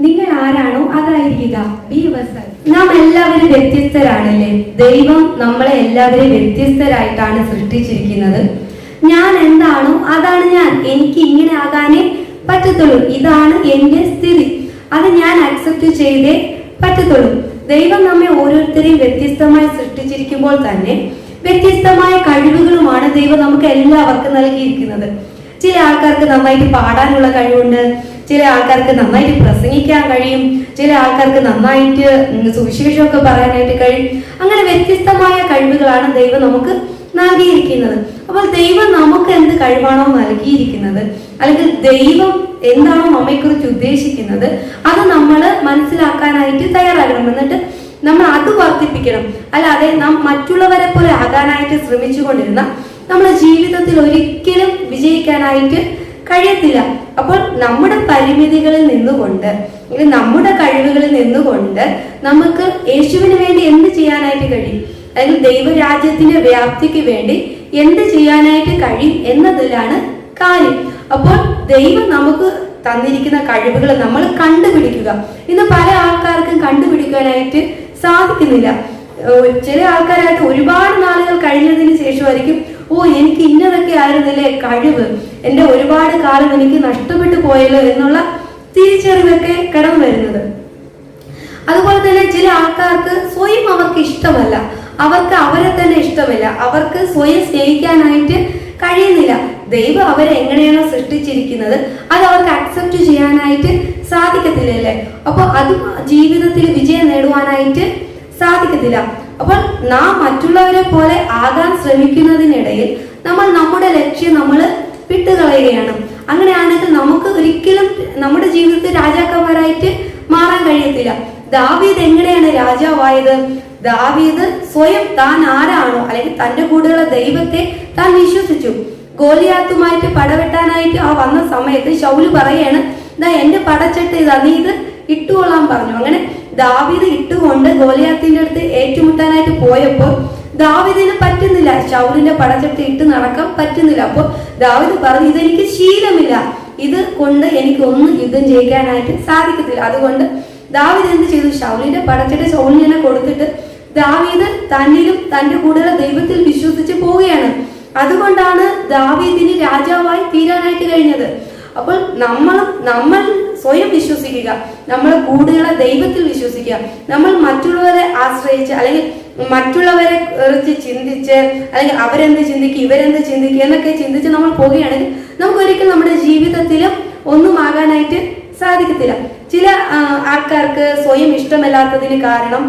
നിങ്ങൾ ആരാണോ അതായിരിക്കുക ബി നാം എല്ലാവരും വ്യത്യസ്തരാണല്ലേ? ദൈവം നമ്മളെ എല്ലാവരെയും വ്യത്യസ്തരായിട്ടാണ് സൃഷ്ടിച്ചിരിക്കുന്നത്. ഞാൻ എന്താണോ അതാണ് ഞാൻ. എനിക്ക് ഇങ്ങനെ ആകാനേ പറ്റത്തുള്ളൂ. ഇതാണ് എന്റെ സ്ഥിതി. അത് ഞാൻ അക്സെപ്റ്റ് ചെയ്തേ പറ്റത്തുള്ളൂ. ദൈവം നമ്മെ ഓരോരുത്തരെയും വ്യത്യസ്തമായി സൃഷ്ടിച്ചിരിക്കുമ്പോൾ തന്നെ വ്യത്യസ്തമായ കഴിവുകളുമാണ് ദൈവം നമുക്ക് എല്ലാവർക്കും നൽകിയിരിക്കുന്നത്. ചില ആൾക്കാർക്ക് നന്നായിട്ട് പാടാനുള്ള കഴിവുണ്ട്. ചില ആൾക്കാർക്ക് നന്നായിട്ട് പ്രസംഗിക്കാൻ കഴിയും ചില ആൾക്കാർക്ക് നന്നായിട്ട് സുവിശേഷമൊക്കെ പറയാനായിട്ട് കഴിയും. അങ്ങനെ വ്യത്യസ്തമായ കഴിവുകളാണ് ദൈവം നമുക്ക് നൽകിയിരിക്കുന്നത്. അപ്പോൾ ദൈവം നമുക്ക് എന്ത് കഴിവാണോ നൽകിയിരിക്കുന്നത് അല്ലെങ്കിൽ ദൈവം എന്താണോ നമ്മെക്കുറിച്ച് ഉദ്ദേശിക്കുന്നത് അത് നമ്മൾ മനസ്സിലാക്കാനായിട്ട് തയ്യാറാകണം. എന്നിട്ട് നമ്മൾ അത് വർദ്ധിപ്പിക്കണം. അല്ലാതെ നാം മറ്റുള്ളവരെ പോലെ ആകാനായിട്ട് ശ്രമിച്ചുകൊണ്ടിരുന്ന നമ്മുടെ ജീവിതത്തിൽ ഒരിക്കലും വിജയിക്കാനായിട്ട് കഴിയത്തില്ല. അപ്പോൾ നമ്മുടെ പരിമിതികളിൽ നിന്നുകൊണ്ട് അല്ലെങ്കിൽ നമ്മുടെ കഴിവുകളിൽ നിന്നുകൊണ്ട് നമുക്ക് യേശുവിന് വേണ്ടി എന്ത് ചെയ്യാനായിട്ട് കഴിയും? അല്ലെങ്കിൽ ദൈവരാജ്യത്തിന്റെ വ്യാപ്തിക്ക് വേണ്ടി എന്ത് ചെയ്യാനായിട്ട് കഴിയും എന്നതിലാണ് കാര്യം. അപ്പോൾ ദൈവം നമുക്ക് തന്നിരിക്കുന്ന കഴിവുകൾ നമ്മൾ കണ്ടുപിടിക്കുക. ഇന്ന് പല ആൾക്കാർക്കും കണ്ടുപിടിക്കാനായിട്ട് സാധിക്കുന്നില്ല. ചില ആൾക്കാരായിട്ട് ഒരുപാട് നാളുകൾ കഴിഞ്ഞതിന് ശേഷമായിരിക്കും ഓ എനിക്ക് ഇന്നതൊക്കെ ആയിരുന്നില്ലേ കഴിവ്. എന്റെ ഒരുപാട് കാലം എനിക്ക് നഷ്ടപ്പെട്ടു പോയല്ലോ എന്നുള്ള തിരിച്ചറിവൊക്കെ കടന്നു വരുന്നത്. അതുപോലെ തന്നെ ചില ആൾക്കാർക്ക് സ്വയം അവർക്ക് ഇഷ്ടമല്ല. അവർക്ക് അവരെ തന്നെ ഇഷ്ടമില്ല. അവർക്ക് സ്വയം സ്നേഹിക്കാനായിട്ട് കഴിയുന്നില്ല. ദൈവം അവരെ എങ്ങനെയാണോ സൃഷ്ടിച്ചിരിക്കുന്നത് അത് അവർക്ക് അക്സെപ്റ്റ് ചെയ്യാനായിട്ട് സാധിക്കത്തില്ലല്ലേ? അപ്പോൾ അത് ജീവിതത്തിൽ വിജയം നേടുവാനായിട്ട് സാധിക്കത്തില്ല. അപ്പോൾ നാം മറ്റുള്ളവരെ പോലെ ആകാൻ ശ്രമിക്കുന്നതിനിടയിൽ നമ്മൾ നമ്മുടെ ലക്ഷ്യം നമ്മൾ വിട്ടുകളയുകയാണ്. അങ്ങനെയാണെങ്കിൽ നമുക്ക് ഒരിക്കലും നമ്മുടെ ജീവിതത്തിൽ രാജാക്കന്മാരായിട്ട് മാറാൻ കഴിയത്തില്ല. ദാവീദ് എങ്ങനെയാണ് രാജാവായത്? ദാവീദ് സ്വയം താൻ ആരാണോ? അല്ലെങ്കിൽ തന്റെ കൂടെയുള്ള ദൈവത്തെ താൻ വിശ്വസിച്ചു. ഗോലിയാത്തുമായിട്ട് പടവെട്ടാനായിട്ട് ആ വന്ന സമയത്ത് ശൗൽ പറയാണ് ഇതാ എന്റെ പടച്ചട്ട് ഇതാ നീ ഇത് ഇട്ടുകൊള്ളാൻ പറഞ്ഞു. അങ്ങനെ ദാവീദ് ഇട്ടുകൊണ്ട് ഗോലിയാത്തിന്റെ അടുത്ത് ഏറ്റുമുട്ടാനായിട്ട് പോയപ്പോൾ ദാവിദിന് പറ്റുന്നില്ല. ശൗലിന്റെ പടച്ചിട്ട് ഇട്ട് നടക്കാൻ പറ്റുന്നില്ല. അപ്പോൾ ദാവിദ് പറഞ്ഞു ഇതെനിക്ക് ശീലമില്ല. ഇത് കൊണ്ട് എനിക്ക് ഒന്നും യുദ്ധം ജയിക്കാനായിട്ട് സാധിക്കത്തില്ല. അതുകൊണ്ട് ദാവിദ് എന്ത് ചെയ്തു? ശൗലിന്റെ പടച്ചിട്ട് ശൗലിനെ കൊടുത്തിട്ട് ദാവീദ് തന്നിലും തന്റെ കൂടെയുള്ള ദൈവത്തിൽ വിശ്വസിച്ച് പോവുകയാണ്. അതുകൊണ്ടാണ് ദാവീദിന് രാജാവായി തീരാനായിട്ട് കഴിഞ്ഞത്. അപ്പോൾ നമ്മൾ നമ്മൾ സ്വയം വിശ്വസിക്കുക. നമ്മൾ കൂടുതലുള്ള ദൈവത്തിൽ വിശ്വസിക്കുക. നമ്മൾ മറ്റുള്ളവരെ ആശ്രയിച്ച് അല്ലെങ്കിൽ മറ്റുള്ളവരെ കുറിച്ച് ചിന്തിച്ച് അല്ലെങ്കിൽ അവരെന്ത് ചിന്തിക്കും ഇവരെന്ത് ചിന്തിക്കും എന്നൊക്കെ ചിന്തിച്ച് നമ്മൾ പോവുകയാണെങ്കിൽ നമുക്ക് ഒരിക്കലും നമ്മുടെ ജീവിതത്തിലും ഒന്നും ആകാനായിട്ട് സാധിക്കത്തില്ല. ചില ആൾക്കാർക്ക് സ്വയം ഇഷ്ടമല്ലാത്തതിന് കാരണം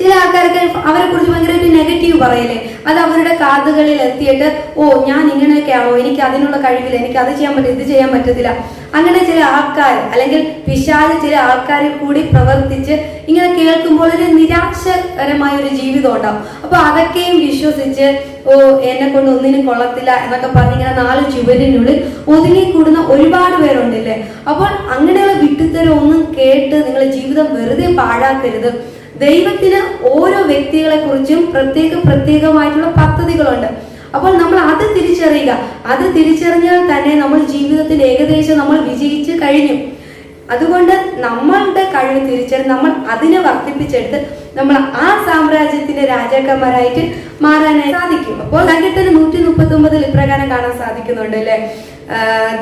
ചില ആൾക്കാർക്ക് അവരെ കുറിച്ച് ഭയങ്കരമായിട്ട് നെഗറ്റീവ് പറയല്ലേ? അത് അവരുടെ കാതുകളിൽ എത്തിയിട്ട് ഓ ഞാൻ ഇങ്ങനെയൊക്കെ ആവോ എനിക്ക് അതിനുള്ള കഴിവില്ല. എനിക്ക് അത് ചെയ്യാൻ പറ്റില്ല ഇത് ചെയ്യാൻ പറ്റത്തില്ല. അങ്ങനെ ചില ആൾക്കാർ അല്ലെങ്കിൽ വിശാല ചില ആൾക്കാരിൽ കൂടി പ്രവർത്തിച്ച് ഇങ്ങനെ കേൾക്കുമ്പോൾ ഒരു നിരാശകരമായ ഒരു ജീവിതം ഉണ്ടാവും. അപ്പൊ അതൊക്കെയും വിശ്വസിച്ച് ഓ എന്നെ കൊണ്ട് ഒന്നിനും കൊള്ളത്തില്ല എന്നൊക്കെ പറഞ്ഞ് ഇങ്ങനെ നാല് ചുവരിനുള്ളിൽ ഒതുങ്ങിക്കൂടുന്ന ഒരുപാട് പേരുണ്ടല്ലേ? അപ്പോൾ അങ്ങനെയുള്ള വിട്ടുത്തരം ഒന്നും കേട്ട് നിങ്ങളുടെ ജീവിതം വെറുതെ പാഴാക്കരുത്. ദൈവത്തിന് ഓരോ വ്യക്തികളെ കുറിച്ചും പ്രത്യേക പ്രത്യേകമായിട്ടുള്ള പദ്ധതികളുണ്ട്. അപ്പോൾ നമ്മൾ അത് തിരിച്ചറിയുക. അത് തിരിച്ചറിഞ്ഞാൽ തന്നെ നമ്മൾ ജീവിതത്തിൽ ഏകദേശം നമ്മൾ വിജയിച്ച് കഴിഞ്ഞു. അതുകൊണ്ട് നമ്മളുടെ കഴിവ് തിരിച്ചറിഞ്ഞ് നമ്മൾ അതിനെ വർദ്ധിപ്പിച്ചെടുത്ത് നമ്മൾ ആ സാമ്രാജ്യത്തിന്റെ രാജാക്കന്മാരായിട്ട് മാറാനായി സാധിക്കും. അപ്പോൾ സങ്കീർത്തനം നൂറ്റി മുപ്പത്തി ഒമ്പതിൽ ഇപ്രകാരം കാണാൻ സാധിക്കുന്നുണ്ട് അല്ലെ?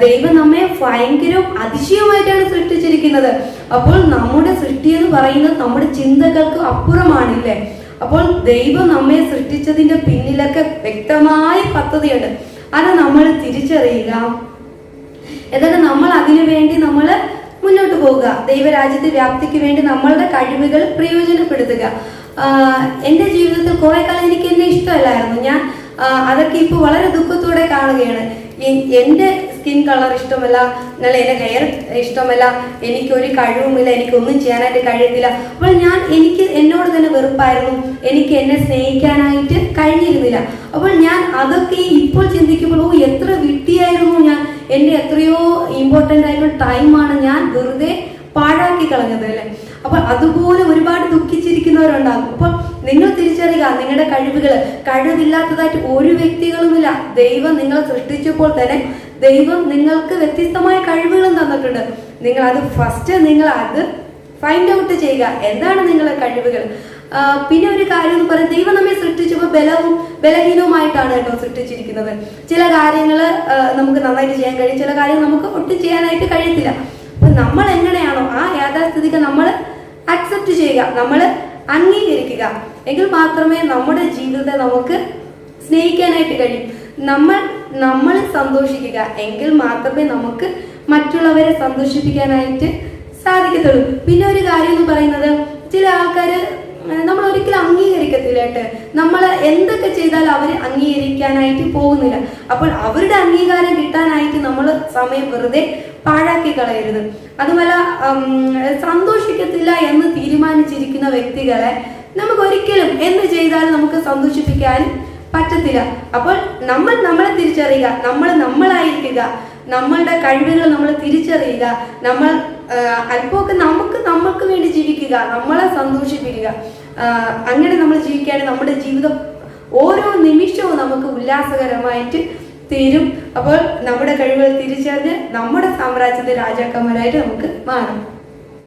ദൈവം നമ്മെ ഭയങ്കരവും അതിശയമായിട്ടാണ് സൃഷ്ടിച്ചിരിക്കുന്നത്. അപ്പോൾ നമ്മുടെ സൃഷ്ടി എന്ന് പറയുന്നത് നമ്മുടെ ചിന്തകൾക്ക് അപ്പുറമാണില്ലേ? അപ്പോൾ ദൈവം നമ്മെ സൃഷ്ടിച്ചതിന്റെ പിന്നിലൊക്കെ വ്യക്തമായ പദ്ധതിയുണ്ട്. അത് നമ്മൾ തിരിച്ചറിയുക. എന്നിട്ട് നമ്മൾ അതിനു വേണ്ടി നമ്മൾ മുന്നോട്ട് പോവുക ദൈവരാജ്യത്തെ വ്യാപ്തിക്ക് വേണ്ടി നമ്മളുടെ കഴിവുകൾ പ്രയോജനപ്പെടുത്തുക. എന്റെ ജീവിതത്തിൽ കുറെ കാലം എനിക്ക് എന്നെ ഇഷ്ടമല്ലായിരുന്നു. ഞാൻ അതൊക്കെ ഇപ്പോൾ വളരെ ദുഃഖത്തോടെ കാണുകയാണ്. എന്റെ സ്കിൻ കളർ ഇഷ്ടമല്ല എന്നാൽ എന്റെ ഹെയർ ഇഷ്ടമല്ല എനിക്ക് ഒരു കഴിവുമില്ല എനിക്കൊന്നും ചെയ്യാനായിട്ട് കഴിയത്തില്ല അപ്പോൾ ഞാൻ എനിക്ക് എന്നോട് തന്നെ വെറുപ്പായിരുന്നു. എനിക്ക് എന്നെ സ്നേഹിക്കാനായിട്ട് കഴിഞ്ഞിരുന്നില്ല. അപ്പോൾ ഞാൻ അതൊക്കെ ഇപ്പോൾ ചിന്തിക്കുമ്പോൾ ഓ എത്ര വിട്ടിയായിരുന്നു ഞാൻ. ഇമ്പോർട്ടന്റ് ആയിട്ടുള്ള ടൈമാണ് ഞാൻ വെറുതെ പാഴാക്കി കളഞ്ഞത് അല്ലേ? അപ്പൊ അതുപോലെ ഒരുപാട് ദുഃഖിച്ചിരിക്കുന്നവരുണ്ടാകും. അപ്പൊ നിങ്ങൾ തിരിച്ചറിയുക നിങ്ങളുടെ കഴിവുകൾ കഴിവില്ലാത്തതായിട്ട് ഒരു വ്യക്തികളുമില്ല. ദൈവം നിങ്ങളെ സൃഷ്ടിച്ചപ്പോൾ തന്നെ ദൈവം നിങ്ങൾക്ക് വ്യത്യസ്തമായ കഴിവുകളും തന്നിട്ടുണ്ട്. നിങ്ങൾ അത് ഫസ്റ്റ് നിങ്ങൾ അത് ഫൈൻഡ് ഔട്ട് ചെയ്യുക. എന്താണ് നിങ്ങളുടെ കഴിവുകൾ? പിന്നെ ഒരു കാര്യം എന്ന് ദൈവം നമ്മെ ബലവും ബലഹീനവുമായിട്ടാണ് കേട്ടോ സൃഷ്ടിച്ചിരിക്കുന്നത്. ചില കാര്യങ്ങൾ നമുക്ക് നന്നായിട്ട് ചെയ്യാൻ കഴിയും. ചില കാര്യങ്ങൾ നമുക്ക് ഒട്ടും ചെയ്യാനായിട്ട് കഴിയത്തില്ല. അപ്പൊ നമ്മൾ എങ്ങനെയാണോ ആ യാഥാസ്ഥിതിക നമ്മൾ അക്സെപ്റ്റ് ചെയ്യുക നമ്മൾ അംഗീകരിക്കുക. എങ്കിൽ മാത്രമേ നമ്മുടെ ജീവിതത്തെ നമുക്ക് സ്നേഹിക്കാനായിട്ട് കഴിയും. നമ്മൾ നമ്മൾ സന്തോഷിക്കുക. എങ്കിൽ മാത്രമേ നമുക്ക് മറ്റുള്ളവരെ സന്തോഷിപ്പിക്കാനായിട്ട് സാധിക്കത്തുള്ളൂ. പിന്നെ ഒരു കാര്യം എന്ന് പറയുന്നത് ചില ആൾക്കാർ നമ്മൾ ഒരിക്കലും അംഗീകരിക്കത്തില്ല കേട്ട്. നമ്മൾ എന്തൊക്കെ ചെയ്താൽ അവർ അംഗീകരിക്കാനായിട്ട് പോകുന്നില്ല. അപ്പോൾ അവരുടെ അംഗീകാരം കിട്ടാനായിട്ട് നമ്മൾ സമയം വെറുതെ പാഴാക്കി കളയരുത്. അതുപോലെ സന്തോഷിക്കത്തില്ല എന്ന് തീരുമാനിച്ചിരിക്കുന്ന വ്യക്തികളെ നമുക്ക് ഒരിക്കലും എന്ത് ചെയ്താലും നമുക്ക് സന്തോഷിപ്പിക്കാൻ പറ്റത്തില്ല. അപ്പോൾ നമ്മൾ നമ്മളെ തിരിച്ചറിയുക നമ്മൾ നമ്മളായിരിക്കുക നമ്മളുടെ കഴിവുകൾ നമ്മൾ തിരിച്ചറിയുക നമ്മൾ അല്പമൊക്കെ നമുക്ക് നമ്മൾക്ക് വേണ്ടി ജീവിക്കുക നമ്മളെ സന്തോഷിപ്പിക്കുക. അങ്ങനെ നമ്മൾ ജീവിക്കുകയാണെങ്കിൽ നമ്മുടെ ജീവിതം ഓരോ നിമിഷവും നമുക്ക് ഉല്ലാസകരമായിട്ട് തീരും. അപ്പോൾ നമ്മുടെ കഴിവുകൾ തിരിച്ചറിഞ്ഞ് നമ്മുടെ സാമ്രാജ്യത്തെ രാജാക്കന്മാരായിട്ട് നമുക്ക് മാറും.